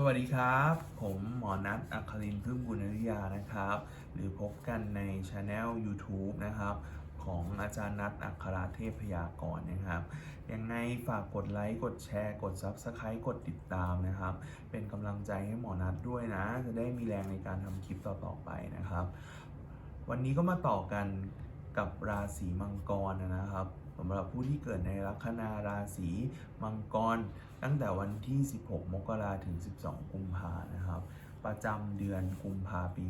สวัสดีครับ ผมหมอนัทอัครินพึ่งบุญอริยานะครับ หรือพบกันในช anel YouTube นะครับ ของอาจารย์นัทอัคราเทพยากรนะครับ ยังไงฝากกดไลค์กดแชร์ กด Subscribe กดติดตามนะครับ เป็นกำลังใจให้หมอนัทด้วยนะ จะได้มีแรงในการทำคลิปต่อๆไปนะครับ วันนี้ก็มาต่อกันกับราศีมังกรนะครับ สำหรับผู้ที่เกิดในลัคนาราศีมังกร ตั้งแต่วันที่ 16 มกราถึง 12 กุมภานะครับ ประจำเดือนกุมภาปี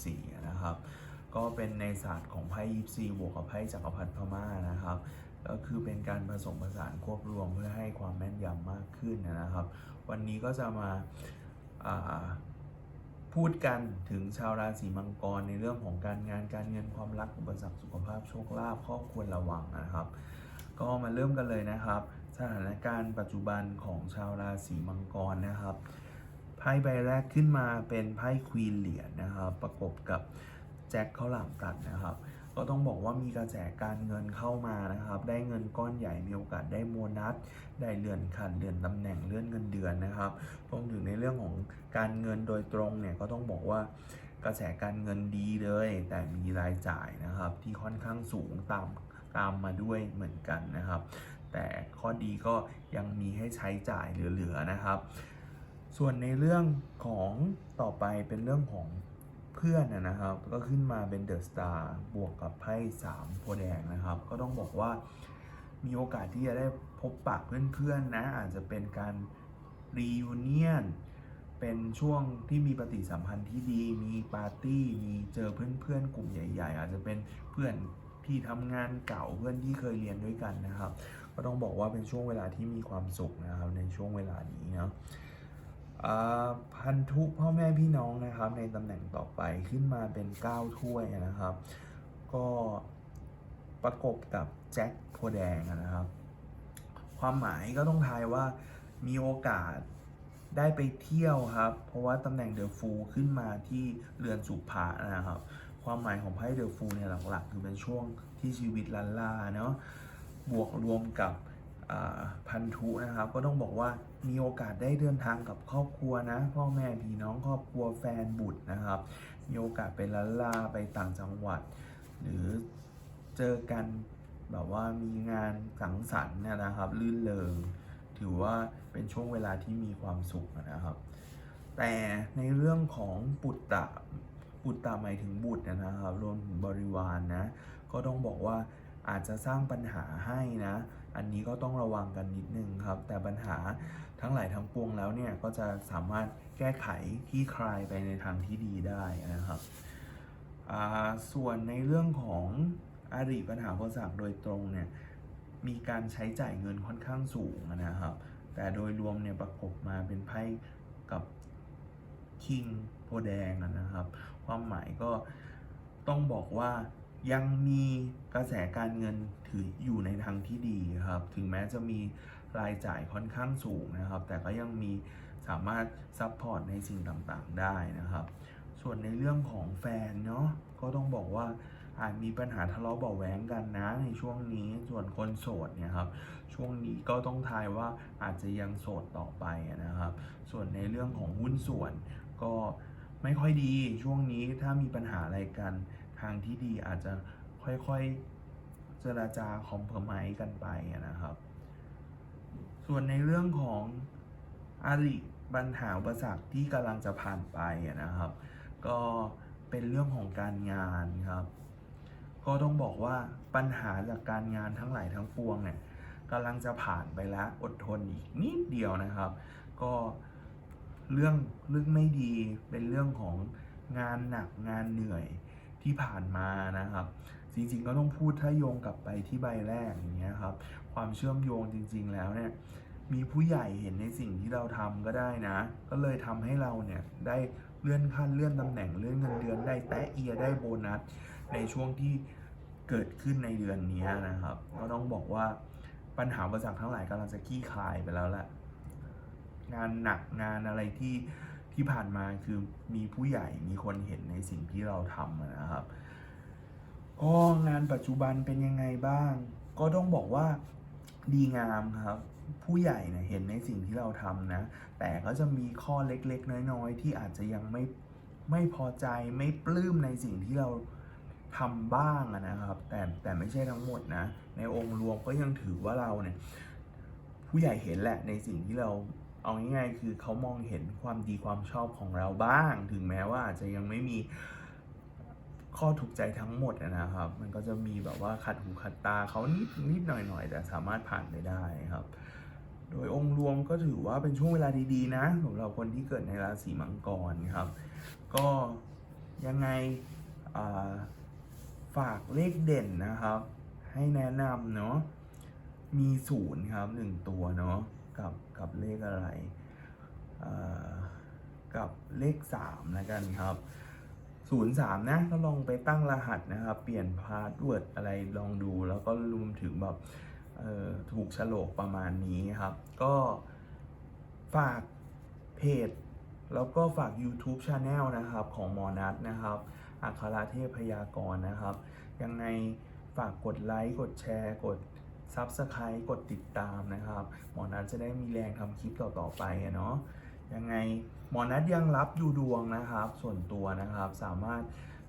64 นะครับ ก็เป็นในศาสตร์ของไพ่ยิปซีบวกกับไพ่จักรพรรดิพม่านะครับก็คือเป็นการผสมผสานควบรวมเพื่อให้ความแม่นยำมากขึ้นนะครับ วันนี้ก็จะมาา พูดกันถึงชาวราศีมังกรในเรื่องของการงานการเงินความรักอุปสรรคสุขภาพโชคลาภข้อควรระวังนะครับ ก็มาเริ่มกันเลยนะครับ สถานการณ์ปัจจุบันของชาวราศีมังกรนะครับไพ่ใบแรกขึ้นมาเป็นไพ่ควีนเหรียญนะครับ ประกบกับแจ็คข้าวหลามตัดนะครับ ก็ต้องบอกว่ามีกระแสการเงินเข้ามานะครับ ได้เงินก้อนใหญ่มีโอกาสได้โบนัส ได้เลื่อนขั้นเลื่อนตำแหน่งเลื่อนเงินเดือนนะครับรวมถึงในเรื่องของการเงินโดยตรงเนี่ยก็ต้องบอกว่ากระแสการเงินดีเลย แต่มีรายจ่ายนะครับ ที่ค่อนข้างสูงตามตามมาด้วยเหมือนกันนะครับ แต่ข้อดีก็ยังมีให้ใช้จ่ายเหลือๆนะครับ ส่วนในเรื่องของต่อไปเป็นเรื่องของ เพื่อนนะครับ ก็ขึ้นมาเป็นเดอะสตาร์บวกกับไพ่สามโพแดงนะครับ ก็ต้องบอกว่ามีโอกาสที่จะได้พบปะเพื่อนๆนะอาจจะเป็นการรียูเนียนเป็นช่วงที่มีปฏิสัมพันธ์ที่ดี มีปาร์ตี้ มีเจอเพื่อนๆกลุ่มใหญ่ ๆ อาจจะเป็นเพื่อนที่ทำงานเก่าเพื่อนที่เคยเรียนด้วยกันนะครับ ก็ต้องบอกว่าเป็นช่วงเวลาที่มีความสุขนะครับในช่วงเวลานี้เนาะ พันธุพ่อแม่พี่น้องนะครับ ในตำแหน่งต่อไปขึ้นมาเป็น9ถ้วยนะครับ ก็ประกบกับแจ็คโพแดงนะครับ ความหมายก็ต้องทายว่ามีโอกาสได้ไปเที่ยวครับ เพราะว่าตำแหน่งเดอะฟูขึ้นมาที่เรือนสุภานะครับ ความหมายของไพ่เดอะฟูเนี่ยหลักๆ คือเป็นช่วงที่ชีวิตลันล่าเนาะบวกรวมกับ พันธุนะครับ ก็ต้องบอกว่ามีโอกาสได้เดินทางกับครอบครัวนะ พ่อแม่พี่น้องครอบครัวแฟนบุตรนะครับ มีโอกาสไปลันลาไปต่างจังหวัด หรือเจอกันแบบว่ามีงานสังสรรค์เนี่ยนะครับ ลื่นเลงถือว่าเป็นช่วงเวลาที่มีความสุขนะครับ แต่ในเรื่องของปุตตะปุตตะหมายถึงบุตรนะครับ รวมถึงบริวารนนะก็ต้องบอกว่า อาจจะสร้างปัญหาให้นะ อันนี้ก็ต้องระวังกันนิดนึงครับ แต่ปัญหาทั้งหลายทั้งปวงแล้วเนี่ยก็จะสามารถแก้ไขที่คลายไปในทางที่ดีได้นะครับ ส่วนในเรื่องของอาริปัญหาโภสักโดยตรงเนี่ยมีการใช้จ่ายเงินค่อนข้างสูงนะครับ แต่โดยรวมเนี่ยประกบมาเป็นไพ่กับคิงโพแดงนะครับ ความหมายก็ต้องบอกว่า ยังมีกระแสการเงินถืออยู่ในทางที่ดีครับ ถึงแม้จะมีรายจ่ายค่อนข้างสูงนะครับ แต่ก็ยังมีสามารถซัพพอร์ตในสิ่งต่างๆได้นะครับ ส่วนในเรื่องของแฟนเนาะ ก็ต้องบอกว่าอาจมีปัญหาทะเลาะเบาแหวงกันนะในช่วงนี้ ส่วนคนโสดเนี่ยครับ ช่วงนี้ก็ต้องทายว่าอาจจะยังโสดต่อไปนะครับ ส่วนในเรื่องของหุ้นส่วนก็ไม่ค่อยดีช่วงนี้ถ้ามีปัญหาอะไรกันางที่ดีอาจจะค่อยๆเจราจาคอมเพลไมกันไปนะครับ ส่วนในเรื่องของอาริปัญหาอุปสรรคที่กำลังจะผ่านไปนะครับ ก็เป็นเรื่องของการงานครับก็ต้องบอกว่าปัญหาจากการงานทั้งหลายทั้งปวงเนี่ยกำลังจะผ่านไปแล้วอดทนอีกนิดเดียวนะครับ ก็เรื่องเรื่องไม่ดีเป็นเรื่องของงานหนักงานเหนื่อย ที่ผ่านมานะครับ จริงๆก็ต้องพูดถ้าโยงกลับไปที่ใบแรกอย่างเงี้ยครับ ความเชื่อมโยงจริง ๆ แล้วเนี่ยมีผู้ใหญ่เห็นในสิ่งที่เราทำก็ได้นะ ก็เลยทำให้เราเนี่ยได้เลื่อนขั้นเลื่อนตำแหน่งเลื่อนเงินเดือนได้แตะเอียได้โบนัสในช่วงที่เกิดขึ้นในเดือนนี้นะครับก็ต้องบอกว่าปัญหาอุปสรรคทั้งหลายกำลังจะขี้คายไปแล้วแหละงานหนักงานอะไรที่ ที่ผ่านมาคือมีผู้ใหญ่มีคนเห็นในสิ่งที่เราทำนะครับก็งานปัจจุบันเป็นยังไงบ้าง ก็ต้องบอกว่าดีงามครับ ผู้ใหญ่เนี่ยเห็นในสิ่งที่เราทำนะ แต่ก็จะมีข้อเล็กๆ น้อยๆ ที่อาจจะยังไม่ไม่พอใจไม่ปลื้มในสิ่งที่เราทำบ้างนะครับ แต่แต่ไม่ใช่ทั้งหมดนะ ในองค์รวมก็ยังถือว่าเราเนี่ย ผู้ใหญ่เห็นแหละในสิ่งที่เรา เอาง่ายๆคือเขามองเห็นความดีความชอบของเราบ้าง ถึงแม้ว่าอาจจะยังไม่มีข้อถูกใจทั้งหมดนะครับ มันก็จะมีแบบว่าขัดหูขัดตาเขานิดนิดหน่อยหน่อยๆแต่สามารถผ่านไปได้ครับ โดยองค์รวมก็ถือว่าเป็นช่วงเวลาดีๆนะสำหรับคนที่เกิดในราศีมังกรครับ ก็ยังไงาฝากเลขเด่นนะครับ ให้แนะนำเนาะมีศูนย์ครับหนึ่งตัวเนาะ กับกับเลขอะไรกับเลขสามแล้วกันครับศูนย์สามนะก็ลองไปตั้งรหัสนะครับ เปลี่ยนพาสเวิร์ดอะไรลองดู แล้วก็รวมถึงแบบถูกโฉลกประมาณนี้ครับ ก็ฝากเพจ แล้วก็ฝาก YouTube Channel นะครับของมอนัทนะครับ อัคราเทพพยากรณ์นะครับ ยังไงฝากกดไลค์ กดแชร์ กด ซับสไครต์กดติดตามนะครับ หมอนัทจะได้มีแรงทำคลิปต่อๆไปอะเนาะยังไงหมอนัทยังรับดูดวงนะครับ ส่วนตัวนะครับสามารถ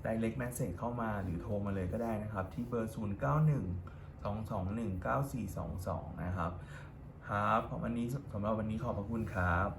direct message เข้ามาหรือโทรมาเลยก็ได้นะครับ ที่เบอร์ 0 9 1 2 2 1 9 4 2 2 นะครับ ครับวันนี้สำหรับวันนี้ขอบพระคุณครับ